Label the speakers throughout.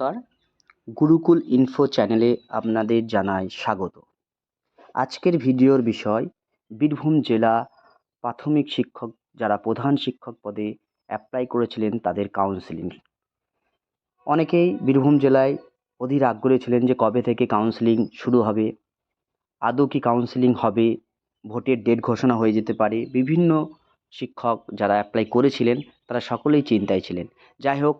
Speaker 1: নমস্কার। গুরুকুল ইনফো চ্যানেলে আপনাদের জানাই স্বাগত। আজকের ভিডিওর বিষয়, বীরভূম জেলা প্রাথমিক শিক্ষক, যারা প্রধান শিক্ষক পদে অ্যাপ্লাই করেছিলেন তাদের কাউন্সেলিং অনেকেই বীরভূম জেলায় অধীর আগ্রহী ছিলেন যে কবে থেকে কাউন্সেলিং শুরু হবে, আদৌ কি কাউন্সেলিং হবে, ভোটের ডেট ঘোষণা হয়ে যেতে পারে, বিভিন্ন শিক্ষক যারা অ্যাপ্লাই করেছিলেন তারা সকলেই চিন্তায় ছিলেন। যাই হোক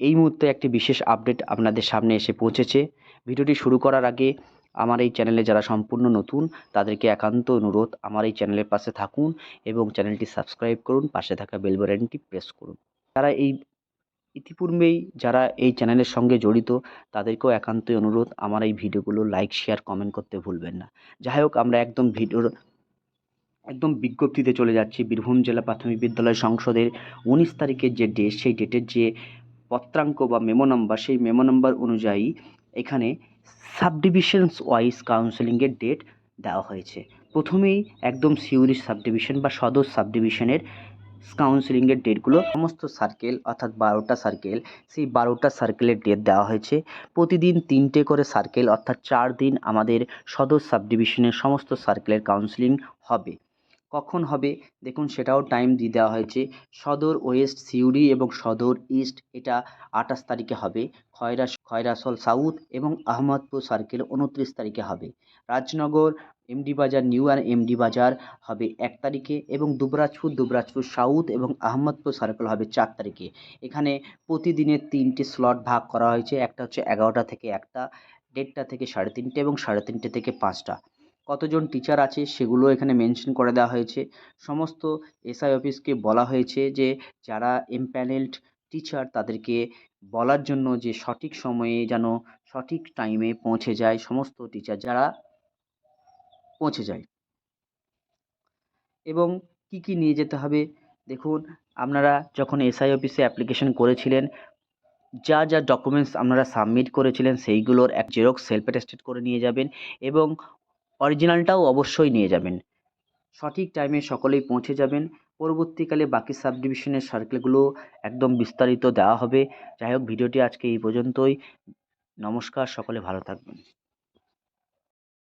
Speaker 1: এই মুহূর্তে একটি বিশেষ আপডেট আপনাদের সামনে এসে পৌঁছেছে। ভিডিওটি শুরু করার আগে আমার এই চ্যানেলে যারা সম্পূর্ণ নতুন, তাদেরকে একান্ত অনুরোধ আমার এই চ্যানেলের পাশে থাকুন এবং চ্যানেলটি সাবস্ক্রাইব করুন, পাশে থাকা বেল প্রেস করুন। তারা এই ইতিপূর্বেই যারা এই চ্যানেলের সঙ্গে জড়িত, তাদেরকেও একান্তই অনুরোধ আমার এই ভিডিওগুলো লাইক শেয়ার কমেন্ট করতে ভুলবেন না। যাই হোক, আমরা একদম ভিডিওর একদম বিজ্ঞপ্তিতে চলে যাচ্ছি। বীরভূম জেলা প্রাথমিক বিদ্যালয় সংসদের উনিশ তারিখের যে ডেট সেই ডেটের যে পত্রাঙ্ক বা মেমো নাম্বার সেই মেমো নাম্বার অনুযায়ী এখানে সাব ডিভিশনস ওয়াইজ কাউন্সেলিংয়ের ডেট দেওয়া হয়েছে। প্রথমেই একদম সিউরি সাব ডিভিশন বা সদর সাব ডিভিশনের কাউন্সেলিংয়ের ডেটগুলো সমস্ত সার্কেল অর্থাৎ বারোটা সার্কেল সেই বারোটা সার্কেলের ডেট দেওয়া হয়েছে। প্রতিদিন তিনটে করে সার্কেল অর্থাৎ চার দিন আমাদের সদর সাব ডিভিশনের সমস্ত সার্কেলের কাউন্সেলিং হবে। কখন হবে? দেখুন, সেটাও টাইম দিয়ে দেওয়া হয়েছে। সদর ওয়েস্ট সিউড়ি এবং সদর ইস্ট, এটা আঠাশ তারিখে হবে। খয়রা, খয়রাসল সাউথ এবং আহমদপুর সার্কেল উনত্রিশ তারিখে হবে। রাজনগর এমডি বাজার, নিউ আর এমডি বাজার হবে এক তারিখে এবং দুবরাজপুর দুবরাজপুর সাউথ এবং আহমদপুর সার্কেল হবে চার তারিখে। এখানে প্রতিদিনের তিনটি স্লট ভাগ করা হয়েছে। একটা হচ্ছে এগারোটা থেকে একটা, দেড়টা থেকে সাড়ে তিনটে এবং সাড়ে তিনটে থেকে পাঁচটা। কতজন টিচার আছে সেগুলো এখানে মেনশন করে দেওয়া হয়েছে। সমস্ত এসআই অফিসকে বলা হয়েছে যে, যারা এমপ্যানেলড টিচার তাদেরকে বলার জন্য যে সঠিক সময়ে যেন সঠিক টাইমে পৌঁছে যায়, সমস্ত টিচার যারা পৌঁছে যায়। এবং কি কি নিয়ে যেতে হবে? দেখুন, আপনারা যখন এসআই অফিসে অ্যাপ্লিকেশন করেছিলেন, যা যা ডকুমেন্টস আপনারা সাবমিট করেছিলেন, সেইগুলোর এক জেরক্স সেলফ অ্যাটেস্টেড করে নিয়ে যাবেন এবং অরিজিনালটাও অবশ্যই নিয়ে যাবেন। সঠিক টাইমে সকলেই পৌঁছে যাবেন। পরবর্তীকালে বাকি সাব ডিভিশনের সার্কেলগুলো একদম বিস্তারিত দেওয়া হবে। যাই হোক ভিডিওটি আজকে এই পর্যন্তই। নমস্কার, সকলে ভালো থাকবেন।